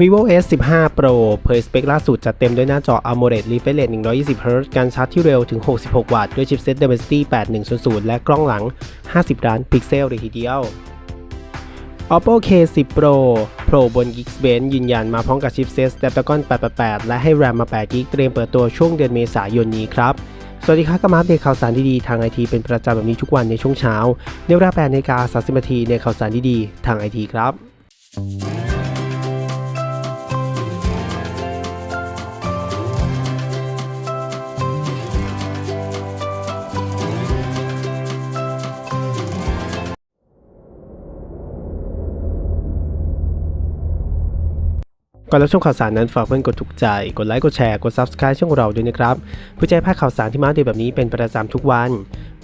vivo s 1 5 pro เผยสเปคล่าสุดจัดเต็มด้วยหน้าจอ AMOLED refresh rate 120 Hz การชาร์จที่เร็วถึง 66 วัตต์ ด้วยชิปเซ็ต Dimensity 8100 และกล้องหลัง 50 ล้านพิกเซลเลยทีเดียว Oppo K10 Pro Pro บน Geekbench ยืนยันมาพร้อมกับชิปเซ็ต Snapdragon 888 และให้ RAM มา8 g b เตรียมเปิดตัวช่วงเดือนเมษายนนี้ครับสวัสดีครับก็มาอัปเดตข่าวสารดีๆ ทางไอทีเป็นประจำแบบนี้ทุกวันในช่วงเช้าในเวลา8นาฬิกา30นาทีในข่าวสารดีๆ ทางไอทีครับ ก่อนรับชมข่าวสารนั้นฝากเพื่อนกดถูกใจ กดไลค์ กดแชร์ กด Subscribe ช่องเราด้วยนะครับ เพื่อจะพลาดข่าวสารที่มาอัปเดตแบบนี้เป็นประจำทุกวัน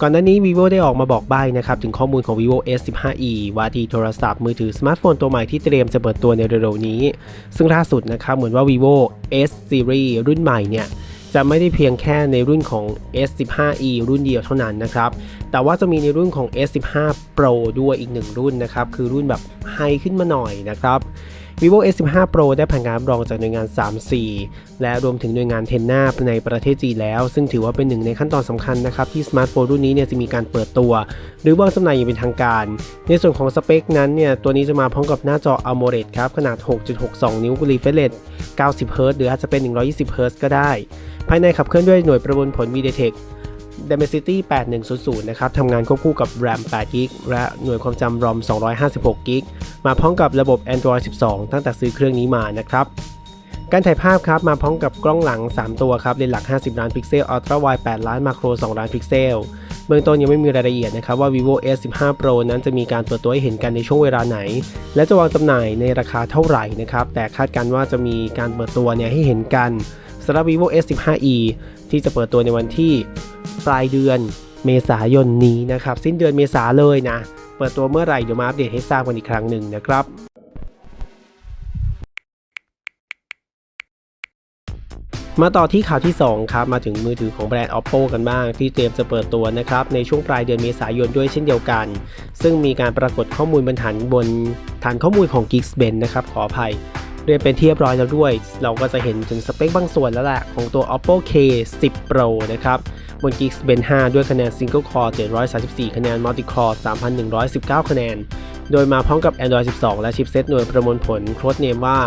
ก่อนหน้านี้ vivo ได้ออกมาบอกใบ้นะครับ ถึงข้อมูลของ vivo s 1 5 e ว่าที่โทรศัพท์มือถือสมาร์ทโฟนตัวใหม่ที่เตรียมจะเปิดตัวในเร็วๆนี้ ซึ่งล่าสุดนะครับเหมือนว่า vivo s series รุ่นใหม่เนี่ยจะไม่ได้เพียงแค่ในรุ่นของ S15e รุ่นเดียวเท่านั้นนะครับ แต่ว่าจะมีในรุ่นของ S15 Pro ด้วยอีกหนึ่งรุ่นนะครับ คือรุ่นแบบไฮขึ้นมาหน่อยนะครับ vivo S15 Pro ได้ผ่านการรับรองจากหน่วยงาน 3C และรวมถึงหน่วยงานเทนนาในประเทศจีนแล้ว ซึ่งถือว่าเป็นหนึ่งในขั้นตอนสำคัญนะครับ ที่สมาร์ทโฟนรุ่นนี้เนี่ยจะมีการเปิดตัว หรือวางจำหน่ายอย่างเป็นทางการ ในส่วนของสเปคนั้นเนี่ยตัวนี้จะมาพร้อมกับหน้าจอ AMOLED ครับ ขนาด 6.62 นิ้ว refresh 90 Hz หรืออาจจะเป็น 120 Hz ก็ได้ ภายในขับเคลื่อนด้วยหน่วยประมวลผล MediaTek Dimensity 8100 นะครับทำงานควบคู่กับ RAM 8 g b และหน่วยความจำ ROM 256 g b มาพร้อมกับระบบ Android 12 ตั้งแต่ซื้อเครื่องนี้มานะครับ การถ่ายภาพครับมาพร้อมกับกล้องหลัง 3 ตัวครับเลนส์หลัก 50 ล้านพิกเซล Ultra Wide 8 ล้านมาโคร2ล้านพิกเซล เบื้องต้นยังไม่มีรายละเอียดนะครับว่า vivo s 1 5 pro นั้นจะมีการเปิดตัวให้เห็นกันในช่วงเวลาไหน และจะวางจำหน่ายในราคาเท่าไหร่นะครับ แต่คาดการณ์ว่าจะมีการเปิดตัวเนี่ยให้เห็นกันสำหรับ vivo s 1 5 e ที่จะเปิดตัวในวันที่ ปลายเดือนเมษายนนี้นะครับ สิ้นเดือนเมษาเลยนะ เปิดตัวเมื่อไหร่เดี๋ยวมาอัปเดตให้ทราบกันอีกครั้งหนึ่งนะครับมาต่อที่ข่าวที่ 2 ครับ มาถึงมือถือของแบรนด์ Oppo กันบ้าง ที่เตรียมจะเปิดตัวนะครับ ในช่วงปลายเดือนเมษายนด้วยเช่นเดียวกัน ซึ่งมีการปรากฏข้อมูลบนฐานบนฐานข้อมูลของ Geekbench นะครับ ขออภัย เรียนเป็นที่เรียบร้อยแล้วด้วย เราก็จะเห็นถึงสเปคบางส่วนแล้วแหละของตัว Oppo K10 Pro นะครับ บน Geekbench 5 ด้วยคะแนน Single Core 734 คะแนน Multi Core 3,119 คะแนน โดยมาพร้อมกับ Android 12 และชิปเซตหน่วยประมวลผลโค้ดเนมว่า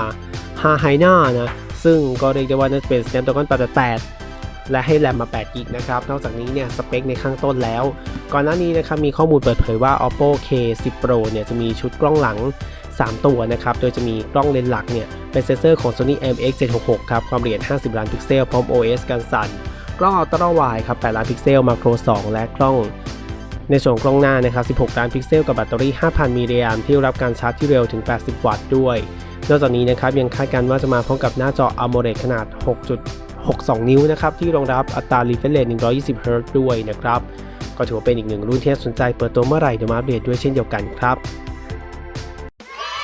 h a h y n a นะ ซึ่งก็เรียกได้ว่าน่าจะเป็น Snapdragon 888และให้แรมมา8กิกนะครับ นอกจากนี้เนี่ยสเปคในข้างต้นแล้ว ก่อนหน้านี้นะครับมีข้อมูลเปิดเผยว่า Oppo K10 Pro เนี่ยจะมีชุดกล้องหลัง 3 ตัวนะครับ โดยจะมีกล้องเลนส์หลักเนี่ยเป็นเซนเซอร์ของ Sony MX766 ครับ ความละเอียด 50 ล้านพิกเซล พร้อม OS กันสั่น กล้อง Ultra Wide ครับ 8 ล้านพิกเซล มาโคร 2 และกล้อง ในส่วนกล้องหน้านะครับ 16 ล้านพิกเซล กับแบตเตอรี่ 5,000 มิลลิแอมป์ที่รับการชาร์จที่เร็วถึง 80 วัตต์ด้วย นอกจากนี้นะครับยังคาดการณ์ว่าจะมาพร้อมกับหน้าจอ AMOLED ขนาด 6.62 นิ้วนะครับที่รองรับอัตรา refresh rate 120 Hz ด้วยนะครับก็ถือว่าเป็นอีกหนึ่งรุ่นที่น่าสนใจเปิดตัวเมื่อไหร่เดี๋ยวมาอัปเดตด้วยเช่นเดียวกันครับ